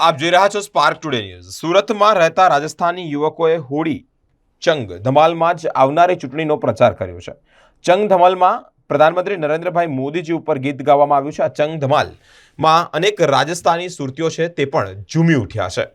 આપ જોઈ રહ્યા છો સ્પાર્ક ટુડે ન્યૂઝ સુરતમાં રહેતા રાજસ્થાની યુવકોએ હોળી, ચંગ ધમાલમાં જ આવનારી ચૂંટણીનો પ્રચાર કર્યો છે. ચંગ ધમાલમાં પ્રધાનમંત્રી નરેન્દ્રભાઈ મોદીજી ઉપર ગીત ગાવામાં આવ્યું છે. આ ચંગ ધમાલમાં અનેક રાજસ્થાની સુરતીઓ છે તે પણ ઝૂમી ઉઠ્યા છે.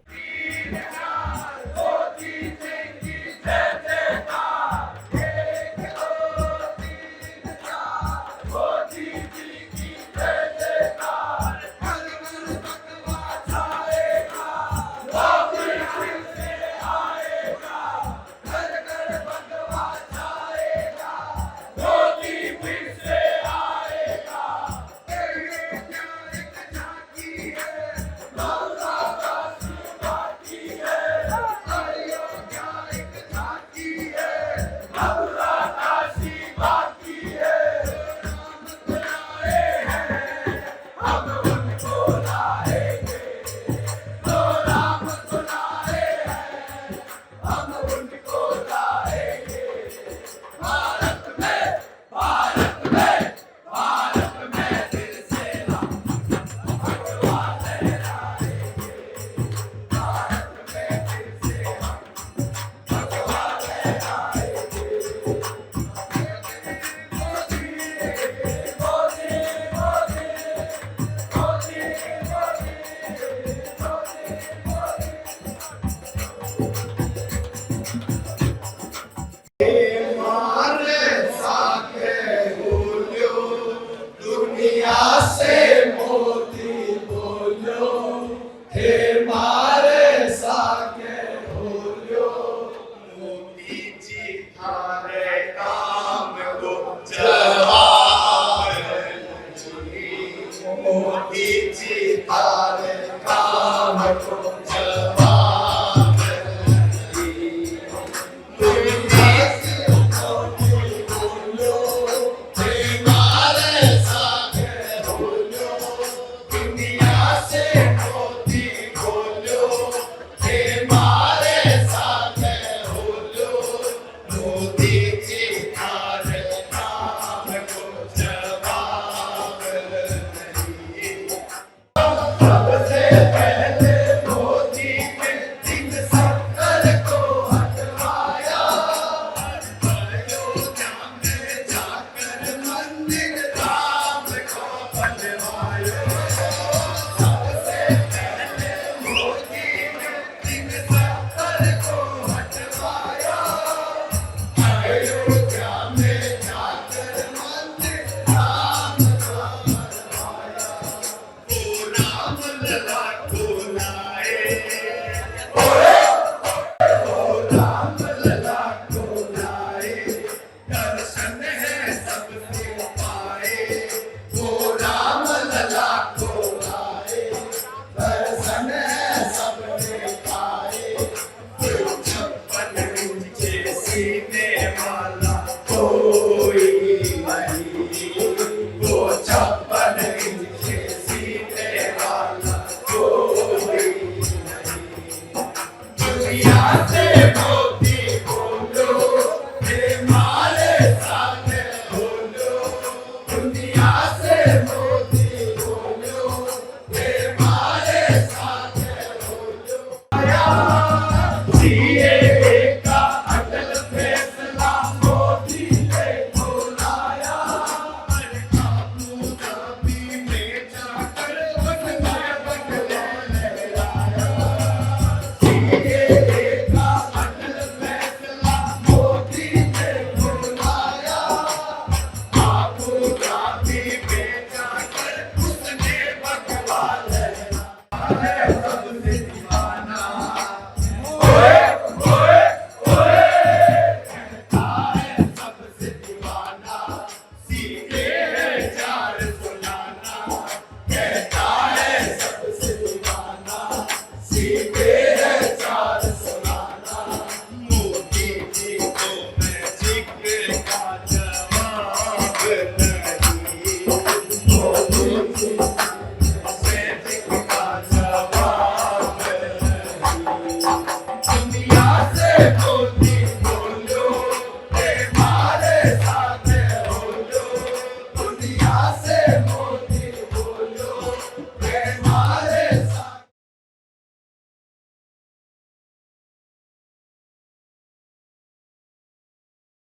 Yeah.